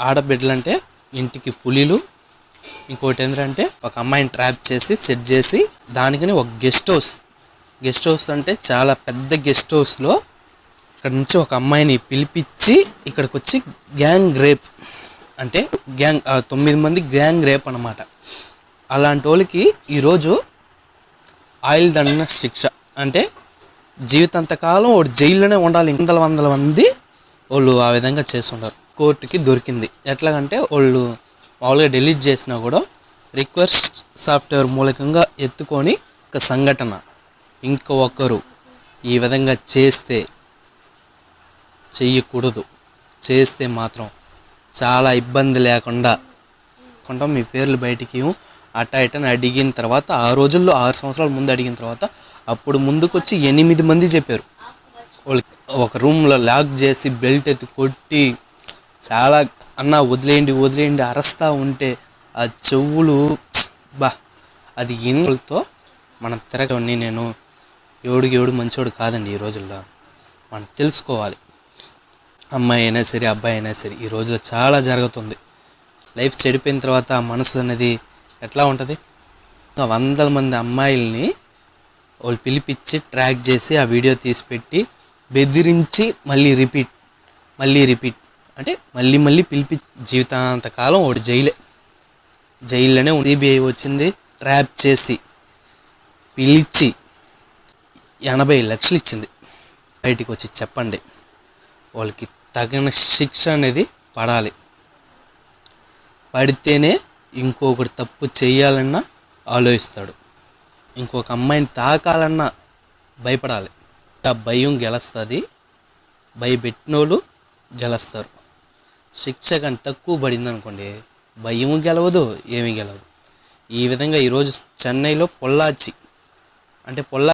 ఆడబిడ్డలంటే ఇంటికి పులిలు ఇంకోటి ఏంటంటే ఒక అమ్మాయిని ట్రాప్ చేసి సెట్ చేసి దానికని ఒక గెస్ట్ హౌస్ గెస్ట్ హౌస్ అంటే చాలా పెద్ద గెస్ట్ హౌస్లో ఇక్కడ నుంచి ఒక అమ్మాయిని పిలిపించి ఇక్కడికి వచ్చి గ్యాంగ్ రేప్ అంటే గ్యాంగ్ తొమ్మిది మంది గ్యాంగ్ రేప్ అన్నమాట. అలాంటి వాళ్ళకి ఈరోజు ఆయిల్ దండన శిక్ష. అంటే జీవితాంతకాలం వాడు జైల్లోనే ఉండాలి. వందల వందల మంది వాళ్ళు ఆ విధంగా చేస్తుంటారు. కోర్టుకి దొరికింది. ఎట్లాగంటే వాళ్ళు మామూలుగా డిలీట్ చేసినా కూడా రిక్వెస్ట్ సాఫ్ట్వేర్ మూలకంగా ఎత్తుకొని ఒక సంఘటన ఇంకో ఒకరు ఈ విధంగా చేస్తే చెయ్యకూడదు. చేస్తే మాత్రం చాలా ఇబ్బంది లేకుండా కొంత మీ పేర్లు బయటికి అట్ట ఇటని అడిగిన తర్వాత ఆ రోజుల్లో ఆరు సంవత్సరాల ముందు అడిగిన తర్వాత అప్పుడు ముందుకొచ్చి ఎనిమిది మంది చెప్పారు. వాళ్ళకి ఒక రూమ్లో లాక్ చేసి బెల్ట్ ఎత్తి కొట్టి చాలా అన్న వదిలేయండి వదిలేయండి అరస్తా ఉంటే ఆ చెవులు బా అది ఎన్నులతో మనం తిరగండి నేను ఎవడికి ఎవడు మంచోడు కాదండి ఈ రోజుల్లో. మనం తెలుసుకోవాలి. అమ్మాయి అయినా సరే అబ్బాయి అయినా సరే ఈ రోజుల్లో చాలా జరుగుతుంది. లైఫ్ చెడిపోయిన తర్వాత ఆ మనసు అనేది ఎట్లా ఉంటుంది? వందల మంది అమ్మాయిల్ని వాళ్ళు పిలిపించి ట్రాక్ చేసి ఆ వీడియో తీసి పెట్టి బెదిరించి మళ్ళీ రిపీట్ మళ్ళీ రిపీట్. అంటే మళ్ళీ మళ్ళీ పిలిపి జీవితాంతకాలం ఒకటి జైలే. జైల్లోనే సిబిఐ వచ్చింది ట్రాప్ చేసి పిలిచి ఎనభై లక్షలు ఇచ్చింది. బయటికి వచ్చి చెప్పండి వాళ్ళకి తగిన శిక్ష అనేది పడాలి. పడితేనే ఇంకొకటి తప్పు చేయాలన్నా ఆలోచిస్తాడు. ఇంకొక అమ్మాయిని తాకాలన్నా భయపడాలి. ఆ భయం గెలుస్తుంది భయపెట్టినోళ్ళు గెలుస్తారు. శిక్ష కానీ తక్కువ పడింది అనుకోండి భయం గెలవదు ఏమీ గెలవదు. ఈ విధంగా ఈరోజు చెన్నైలో పొల్లాచి అంటే పొల్లా